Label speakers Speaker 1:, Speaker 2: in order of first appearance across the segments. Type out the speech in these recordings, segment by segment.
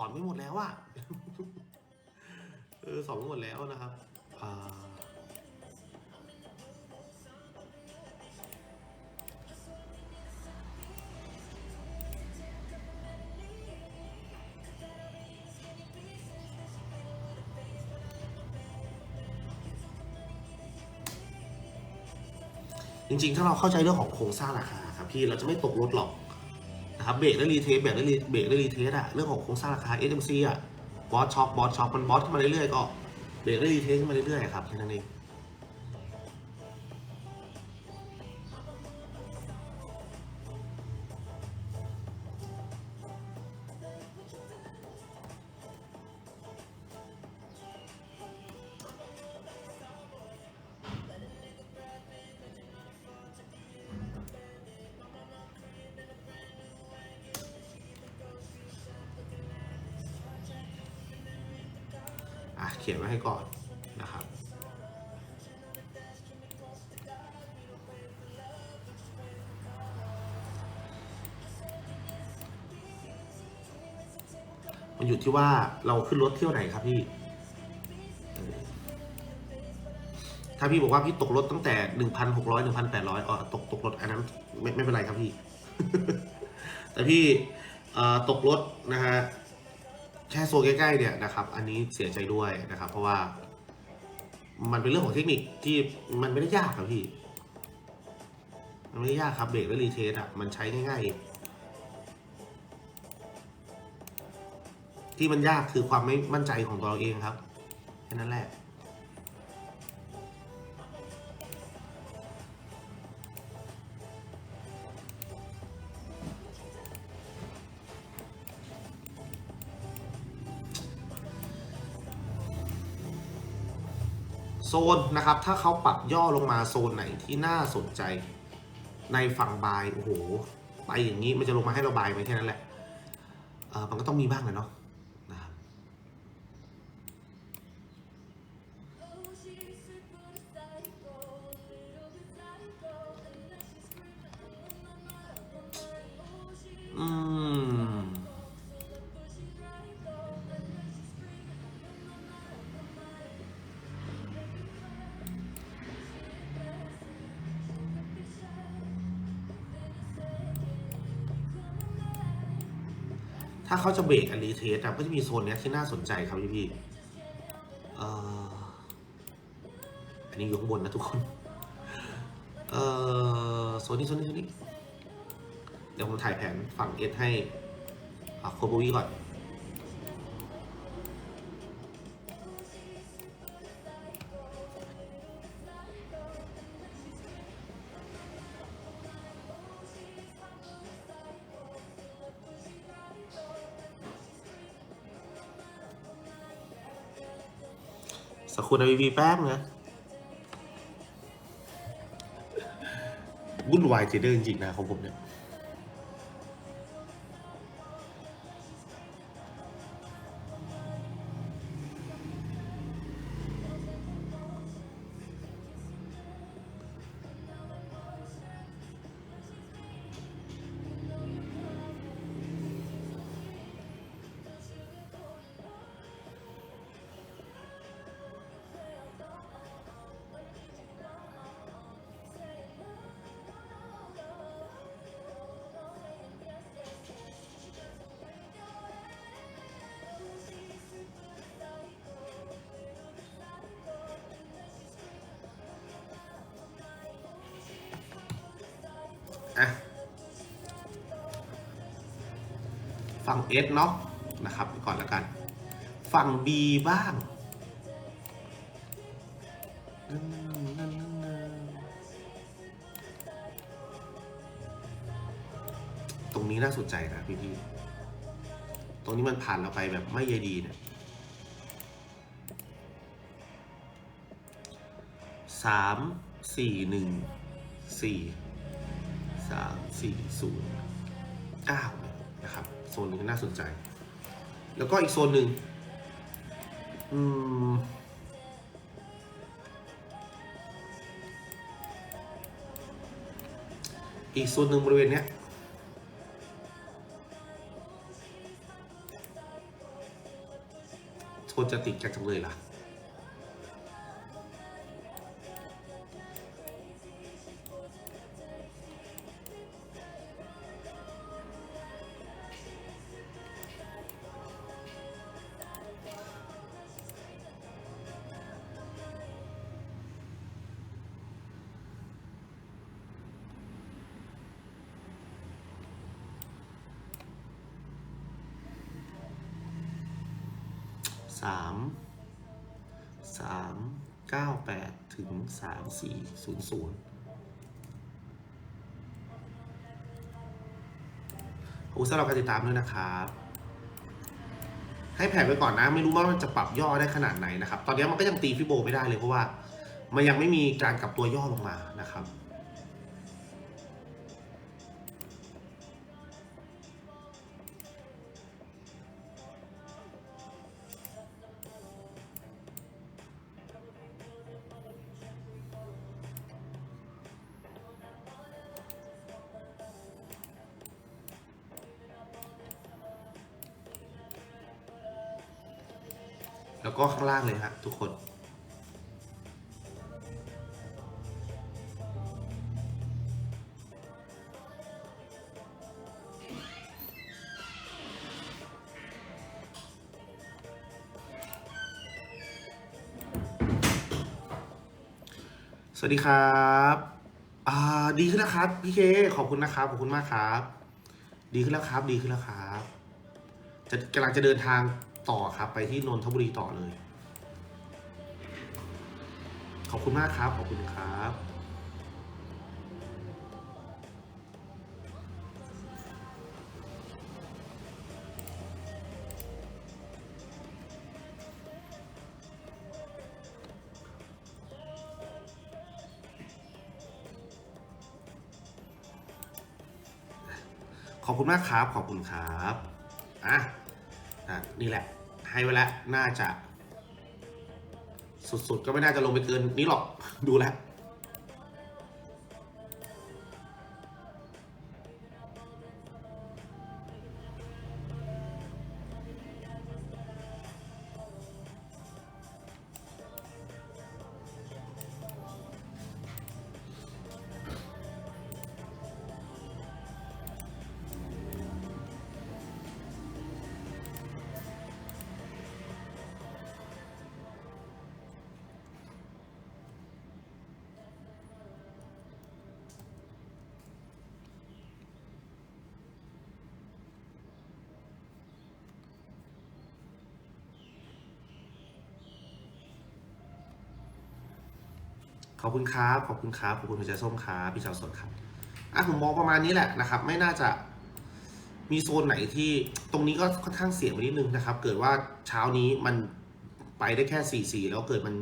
Speaker 1: อนไม่หมดแล้วอะเออสอนไม่หมดแล้วนะครับอ่าจริงๆ ถ้าเราเข้าใจเรื่องของโครงสร้างราคาครับพี่เราจะไม่ตกรถหรอก นะครับเบรกและรีเทสเบรกและรีเบรกและรีเทสอะเรื่องของโครงสร้างราคา SMC อะบอสช็อปบอสช็อปมันบอสขึ้นมาเรื่อยๆก็เบรกและรีเทสขึ้นมาเรื่อยๆครับแค่นั้นเอง ขียนไว้ให้ก่อนนะครับ มันอยู่ที่ว่าเราขึ้นรถเที่ยวไหนครับพี่ถ้าพี่บอกว่าพี่ตกรถตั้งแต่หนึ่งพันหกร้อยหนึ่งพันแปดร้อยอ๋อตกตกรถอันนั้นไม่ไม่เป็นไรครับพี่ แต่พี่ตกรถนะฮะ แค่โซนใกล้ๆเนี่ยนะครับ อันนี้เสียใจด้วยนะครับ เพราะว่า มันเป็นเรื่องของเทคนิคที่มันไม่ได้ยากครับพี่ มันไม่ได้ยากครับเบรกและรีเทสอะ มันใช้ง่ายๆ ที่มันยากคือความไม่มั่นใจของตัวเราเองครับ แค่นั้นแหละ โซนนะครับ ถ้าเขาปรับย่อลงมาโซนไหนที่น่าสนใจ ในฝั่งบายโอ้โหไปอย่างนี้มันจะลงมาให้เราบายไหมแค่นั้นแหละเออมันก็ต้องมีบ้างแหละเนาะ ถ้าเขาจะเบรกอันรีเทสอะก็จะมีโซนเนี้ยที่น่าสนใจครับพี่พี่เอ่ออันนี้อยู่ข้างบนนะทุกคน เอ่อโซนนี้โซนนี้โซนนี้ เดี๋ยวผมถ่ายแผนฝั่งเอสให้โคโบวีก่อน สักครู่นะวีวีแป๊บนะวุ่นวายเจเดอร์จริงๆนะของผมเนี่ย อะฝั่ง S เนาะนะครับก่อนแล้วกัน ฝั่ง B บ้างตรงนี้น่าสนใจนะพี่พี่ๆตรงนี้มันผ่านเราไปแบบไม่ใยดีเนี่ยสามสี่หนึ่งสี่ สามสี่ศูนย์เก้านะครับโซนนี้น่าสนใจ แล้วก็อีกโซนหนึ่งอืมอีกโซนหนึ่งบริเวณเนี้ยนจะติดกันจังเลยล่ะ สามสามเก้าแปดถึงสามสี่ศูนย์ศูนย์ขอบคุณสำหรับการติดตามด้วยนะครับ ให้แผนไปก่อนนะ ไม่รู้ว่ามันจะปรับย่อได้ขนาดไหนนะครับ ตอนนี้มันก็ยังตีฟิโบไม่ได้เลยเพราะว่า มันยังไม่มีการกลับตัวย่อลงมานะครับ ก็ข้างล่างเลยฮะทุกคนสวัสดีครับอ่าดีขึ้นแล้วครับพี่เค ขอบคุณนะครับ ขอบคุณมากครับ ดีขึ้นแล้วครับ ดีขึ้นแล้วครับ จะกำลังจะเดินทาง ต่อครับ ไปที่นนทบุรีต่อเลย ขอบคุณมากครับ ขอบคุณครับขอบคุณมากครับ ขอบคุณครับ อะ อะ นี่แหละ ให้ไว้แล้ว น่าจะ สุดๆ ก็ไม่น่าจะลงไปเกินนี้หรอก ดูแล้ว ขอบคุณครับ ขอบคุณครับ ขอบคุณพี่ชาส้มครับพี่ชาวสวนครับ อะผมมองประมาณนี้แหละนะครับ ไม่น่าจะมีโซนไหนที่ตรงนี้ก็ค่อนข้างเสี่ยงไปนิดนึงนะครับ เกิดว่าเช้านี้มันไปได้แค่สี่สี่แล้วเกิดมัน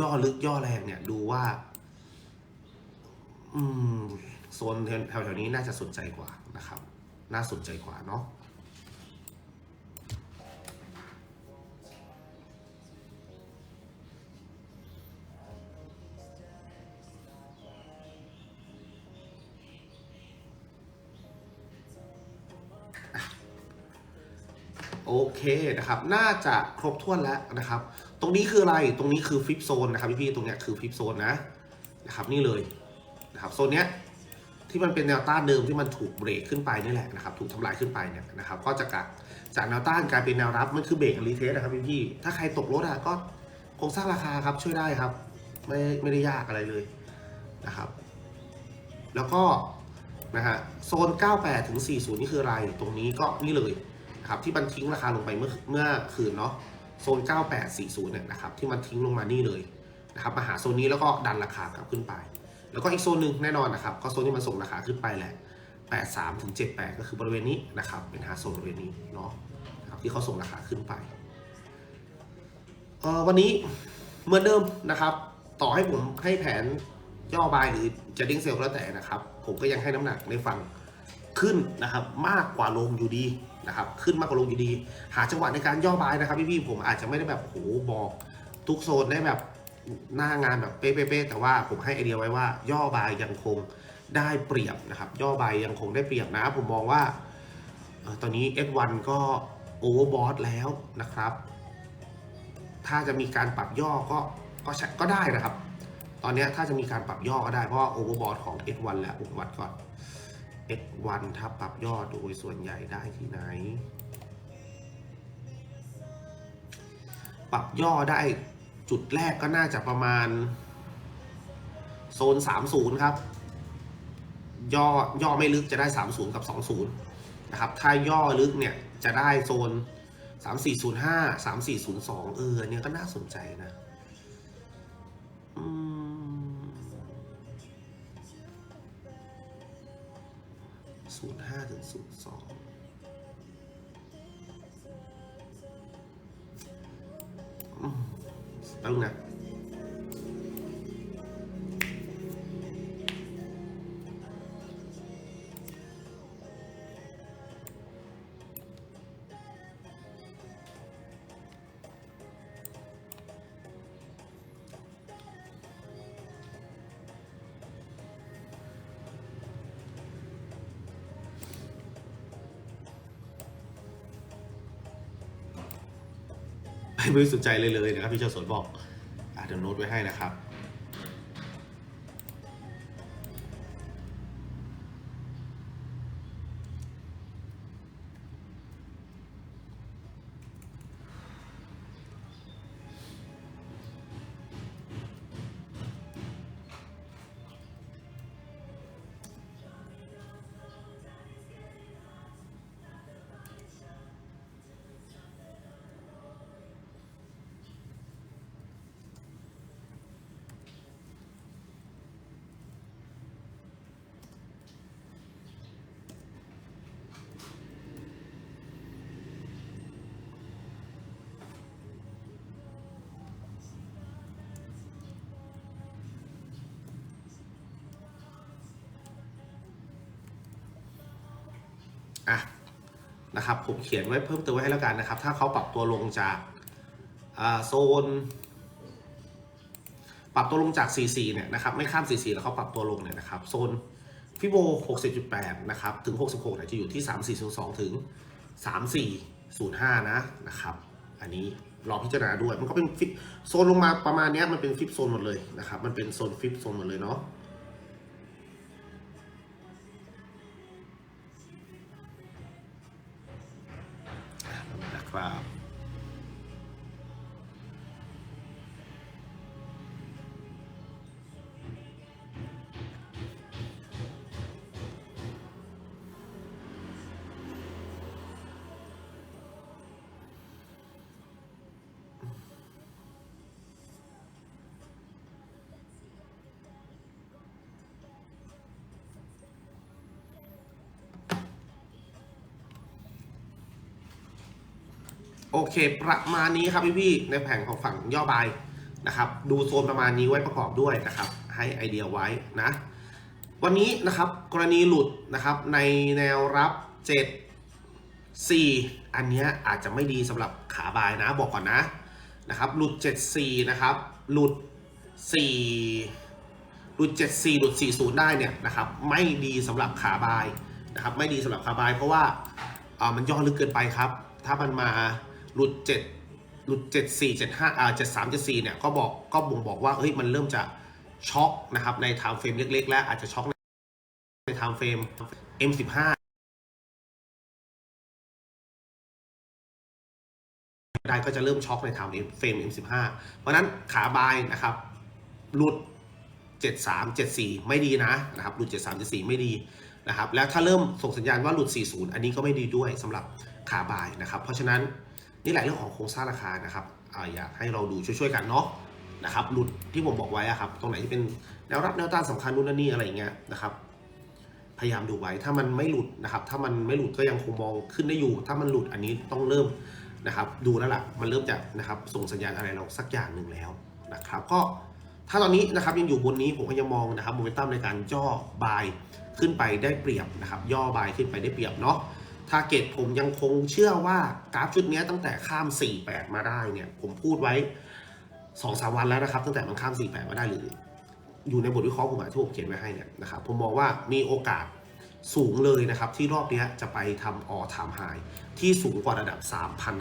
Speaker 1: ย่อลึกย่อแรงเนี่ย ดูว่า อืม โซนแถวๆนี้น่าจะสนใจกว่านะครับ น่าสนใจกว่าเนาะ เคนะครับ น่าจะครบถ้วนแล้วนะครับ ตรงนี้คืออะไร ตรงนี้คือฟิปโซนนะครับพี่ๆ ตรงเนี้ยคือฟิปโซนนะนะครับนี่เลยนะครับโซนเนี้ยที่มันเป็นแนวต้านเดิมที่มันถูกเบรกขึ้นไปนี่แหละนะครับถูกทำลายขึ้นไปเนี่ยนะครับก็จะกลับจากแนวต้านกลายเป็นแนวรับมันคือเบรกรีเทสนะครับพี่ๆ ถ้าใครตกรถอะก็โครงสร้างราคาครับช่วยได้ครับ ไม่ไม่ได้ยากอะไรเลยนะครับ แล้วก็นะฮะโซน 98ถึง40 นี่คืออะไร ตรงนี้ก็นี่เลย ครับที่มันทิ้งราคาลงไปเมื่อเมื่อคืนเนาะโซน 9840เนี่ยนะครับที่มันทิ้งลงมานี่เลยนะครับมาหาโซนนี้แล้วก็ดันราคากลับขึ้นไป แล้วก็อีกโซนหนึ่งแน่นอนนะครับก็โซนที่มันส่งราคาขึ้นไปแหละ 83ถึง78 ก็คือบริเวณนี้นะครับเป็นหาโซนบริเวณนี้เนาะนะครับที่เขาส่งราคาขึ้นไปเออวันนี้เหมือนเดิมนะครับ ต่อให้ผมให้แผนย่อบายหรือจะดิ้งเซลล์ก็แล้วแต่นะครับ ผมก็ยังให้น้ำหนักในฝั่งขึ้นนะครับมากกว่าลงอยู่ดี นะครับขึ้นมากกว่าลงอยู่ดี หาจังหวะในการย่อบายนะครับพี่ๆผมอาจจะไม่ได้แบบโหบอกทุกโซนได้แบบหน้างานแบบเป๊ะๆแต่ว่าผมให้ไอเดียไว้ว่า ย่อบายยังคงได้เปรียบนะครับ ย่อบายยังคงได้เปรียบนะ ผมมองว่าตอนนี้ F1 ก็โอเวอร์บอทแล้วนะครับ ถ้าจะมีการปรับย่อก็ก็ก็ได้นะครับ ตอนนี้ถ้าจะมีการปรับย่อก็ได้เพราะว่าโอเวอร์บอทของ X1 แล้วผมวัดก่อน X1 ถ้าปรับย่อโดยส่วนใหญ่ได้ที่ไหน ปรับย่อได้จุดแรกก็น่าจะประมาณ โซน 30 ครับ ย่อย่อไม่ลึกจะได้ 30 กับ 20 นะครับ ถ้าย่อลึกเนี่ยจะได้โซน 3405 3402 เอออเนี่ยก็น่าสนใจนะ 05ถึง02ต้องหนัก ไม่ได้สนใจเลยเลยนะครับพี่เจ้าสนบอกอะเดี๋ยวโน้ตไว้ให้นะครับ นะครับผมเขียนไว้เพิ่มเติมไว้ให้แล้วกันนะครับ ถ้าเขาปรับตัวลงจากาโซน ปรับตัวลงจาก 44 เนี่ยนะครับ ไม่ข้าม 44 แล้วเขาปรับตัวลงเนี่ยนะครับ โซนฟิโบ 60.8 นะครับ ถึง 66 เนี่ยจะอยู่ที่ 3402 ถึง 3405 นะนะครับ อันนี้รอพิจารณาด้วย มันก็เป็นฟิปโซนลงมาประมาณเนี้ยมันเป็นฟิปโซนหมดเลยนะครับ มันเป็นโซนฟิปโซนหมดเลยเนาะ โอเค ประมาณนี้ครับพี่ๆในแผงของฝั่งย่อบายนะครับ ดูโซนประมาณนี้ไว้ประกอบด้วยนะครับ ให้ไอเดียไว้นะ วันนี้นะครับกรณีหลุดนะครับในแนวรับ 7 4 อันนี้อาจจะไม่ดีสำหรับขาบายนะบอกก่อนนะนะครับ หลุด 7 4 นะครับ หลุด 4 หลุด 7 4 หลุด 40 ได้เนี่ยนะครับ ไม่ดีสำหรับขาบายนะครับ ไม่ดีสำหรับขาบาย เพราะว่าอ่ามันย่อลึกเกินไปครับ ถ้ามันมา หลุด7หลุด7 4 7 5อ่า7 3 7 4เจ็ดสี่เนี่ยก็บอกก็บ่งบอกว่าเฮ้ยมันเริ่มจะช็อกนะครับในไทม์เฟรมเล็ก ๆ และอาจจะช็อกในไทม์เฟรม M15 ได้ก็จะเริ่มช็อกในไทม์เฟรม M15 เพราะฉะนั้นขาบายนะครับหลุด 73 74 ไม่ดีนะนะครับหลุด 73 74 ไม่ดีนะครับแล้วถ้าเริ่มส่งสัญญาณว่าหลุด 40 อันนี้ก็ไม่ดีด้วยสำหรับขาบายนะครับ เพราะฉะนั้น นี่แหละเรื่องของโครงสร้างราคานะครับอยากให้เราดูช่วยๆกันเนาะนะครับหลุดที่ผมบอกไว้อะครับ ตรงไหนที่เป็นแนวรับแนวต้านสำคัญนู่นนี่อะไรอย่างเงี้ยนะครับ พยายามดูไว้ถ้ามันไม่หลุดนะครับ ถ้ามันไม่หลุดก็ยังคงมองขึ้นได้อยู่ ถ้ามันหลุดอันนี้ต้องเริ่มนะครับ ดูแล้วล่ะมันเริ่มจะนะครับส่งสัญญาณอะไรเราสักอย่างหนึ่งแล้วนะครับ ก็ถ้าตอนนี้นะครับยังอยู่บนนี้ผมก็ยังมองนะครับโมเมนตัมในการย่อบายขึ้นไปได้เปรียบนะครับ ย่อบายขึ้นไปได้เปรียบเนาะ ทาร์เก็ตผมยังคงเชื่อว่ากราฟชุดนี้ตั้งแต่ข้าม 48 มาได้เนี่ย ผมพูดไว้2 3วันแล้วนะครับ ตั้งแต่มันข้าม 48 มาได้หรือ อยู่ในบทวิเคราะห์ผมอะที่ผมเขียนไว้ให้เนี่ยนะครับผมมองว่ามีโอกาสสูงเลยนะครับ ที่รอบนี้จะไปทำออทามไฮที่สูงกว่าระดับ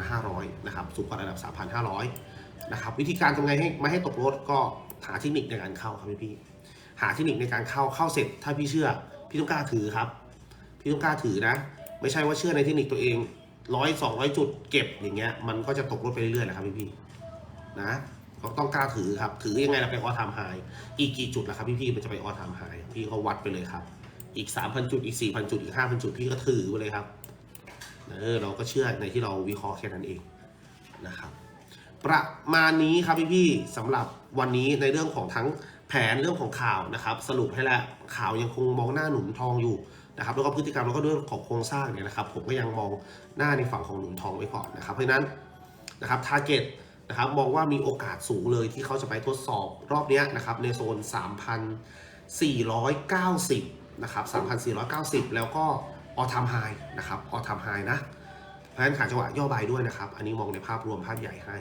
Speaker 1: 3,500 นะครับ สูงกว่าระดับ 3,500 นะครับ วิธีการทำไงให้ไม่ให้ตกรถก็หาเทคนิคในการเข้าครับพี่พี่หาเทคนิคในการเข้าเข้าเสร็จ ถ้าพี่เชื่อ พี่ต้องกล้าถือครับ พี่ต้องกล้าถือนะ ไม่ใช่ว่าเชื่อในเทคนิคตัวเองร้อยสองร้อยจุดเก็บอย่างเงี้ยมันก็จะตกรถไปเรื่อยๆแหละครับพี่พี่นะก็ต้องกล้าถือครับ ถือยังไงเราไปออทามไฮอีกกี่จุดล่ะครับพี่พี่มันจะไปออทามไฮพี่ก็วัดไปเลยครับ อีกสามพันจุดอีกสี่พันจุดอีกห้าพันจุดพี่ก็ถือไปเลยครับเออเราก็เชื่อในที่เราวิเคราะห์แค่นั้นเองนะครับ ประมาณนี้ครับพี่พี่สำหรับวันนี้ในเรื่องของทั้งแผนเรื่องของข่าวนะครับ สรุปให้แล้วข่าวยังคงมองหน้าหนุนทองอยู่ นะครับแล้วก็พฤติกรรมแล้วก็เรื่องของโครงสร้างเนี่ยนะครับผมก็ยังมองหน้าในฝั่งของหนุนทองไว้ก่อนนะครับเพราะนั้นนะครับทาร์เก็ตนะครับมองว่ามีโอกาสสูงเลยที่เขาจะไปทดสอบรอบนี้นะครับในโซน 3,490 นะครับ 3,490 แล้วก็ออทามไฮนะครับออทามไฮนะเพราะฉะนั้นขาจังหวะย่อบายด้วยนะครับ อันนี้มองในภาพรวมภาพใหญ่ให้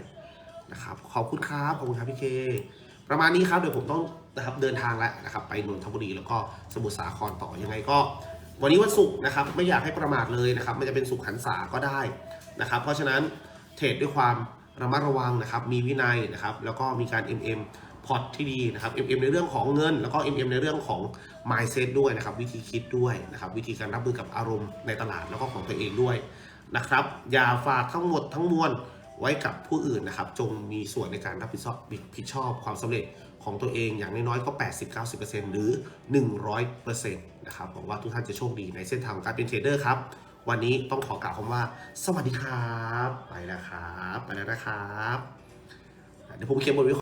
Speaker 1: นะครับขอบคุณครับขอบคุณครับพี่เค ประมาณนี้ครับเดี๋ยวผมต้องนะครับเดินทางแล้วนะครับไปนนทบุรีแล้วก็สมุทรสาครต่อยังไงก็ วันนี้วันศุกร์นะครับไม่อยากให้ประมาทเลยนะครับมันจะเป็นสุขหันษาก็ได้นะครับ เพราะฉะนั้นเทรดด้วยความระมัดระวังนะครับ มีวินัยนะครับ แล้วก็มีการ MM พอร์ตที่ดีนะครับ MM ในเรื่องของเงิน แล้วก็ MM ในเรื่องของ mindset ด้วยนะครับ วิธีคิดด้วยนะครับ วิธีการรับมือกับอารมณ์ในตลาดแล้วก็ของตัวเองด้วยนะครับ อย่าฝากทั้งหมดทั้งมวลไว้กับผู้อื่นนะครับ จงมีส่วนในการรับผิดชอบผิดชอบความสำเร็จของตัวเองอย่างน้อยๆก็ 80-90%หรือ 100% นะครับหวังว่าทุกท่านจะโชคดีในเส้นทางของการเป็นเทรดเดอร์ครับ วันนี้ต้องขอกล่าวคำว่า สวัสดีครับ ไปแล้วครับ ไปแล้วนะครับ เดี๋ยวผมเขียนบทวิเคราะห์